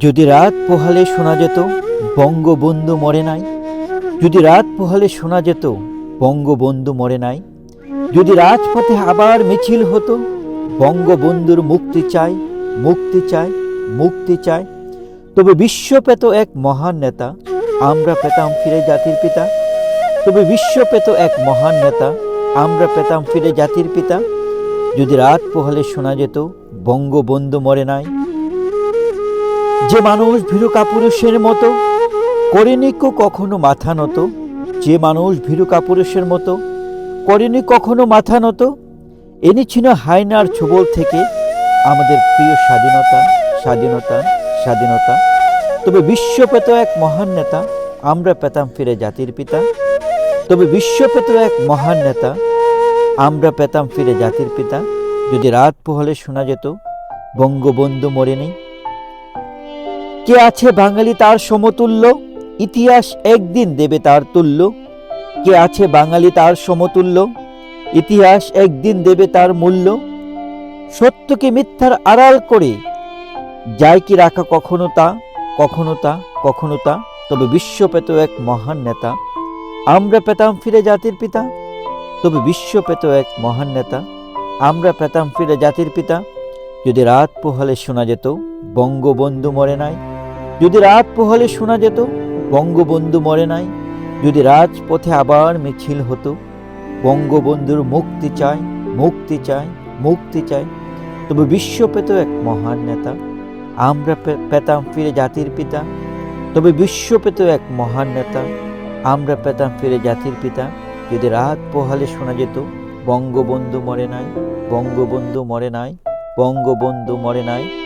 যদি রাত পোহালে শোনা যেত, বঙ্গবন্ধু মরে নাই। যদি রাত পোহালে শোনা যেত, বঙ্গবন্ধু মরে নাই। যদি রাজপথে আবার মিছিল হতো, বঙ্গবন্ধুর মুক্তি চাই মুক্তি চাই মুক্তি চাই। তবে বিশ্ব পেত এক মহান নেতা, আমরা পেতাম ফিরে জাতির পিতা। তবে বিশ্ব পেত এক মহান নেতা, আমরা পেতাম ফিরে জাতির পিতা। যদি রাত পোহালে শোনা যেত, বঙ্গবন্ধু মরে নাই। যে মানুষ ভীরু কাপুরুষের মতো, করেনি কো কখনো মাথা নত। যে মানুষ ভীরু কাপুরুষের মতো, করেনি কখনো মাথা নত। এনেছিল হায়নার ছোবল থেকে আমাদের প্রিয় স্বাধীনতা স্বাধীনতা স্বাধীনতা। তবে বিশ্ব পেত এক মহান নেতা, আমরা পেতাম ফিরে জাতির পিতা। তবে বিশ্ব পেত এক মহান নেতা, আমরা পেতাম ফিরে জাতির পিতা। যদি রাত পোহলে শোনা যেত, বঙ্গবন্ধু মরেনি কে আছে বাঙালি তার সমতুল্য? ইতিহাস একদিন দেবে তার তুল্য। কে আছে বাঙালি তার সমতুল্য? ইতিহাস একদিন দেবে তার মূল্য। সত্যকে মিথ্যার আড়াল করে যায় কি রাখা কখনো তা? কখনো তা? কখনো তা? তবে বিশ্ব পেত এক মহান নেতা। আমরা পেতাম ফিরে জাতির পিতা। তবে বিশ্ব পেত এক মহান নেতা। আমরা পেতাম ফিরে জাতির পিতা। যদি রাত পোহালে শোনা যেত, বঙ্গবন্ধু মরে নাই যদি রাত পোহালে শোনা যেত, বঙ্গবন্ধু মরে নাই। যদি রাজপথে আবার মিছিল হতো, বঙ্গবন্ধুর মুক্তি চাই মুক্তি চাই মুক্তি চাই তবে বিশ্ব পেত এক মহান নেতা। আমরা পেতাম ফিরে জাতির পিতা। তবে বিশ্ব পেত এক মহান নেতা। আমরা পেতাম ফিরে জাতির পিতা। যদি রাত পোহালে শোনা যেত, বঙ্গবন্ধু মরে নাই, বঙ্গবন্ধু মরে নাই, বঙ্গবন্ধু মরে নাই।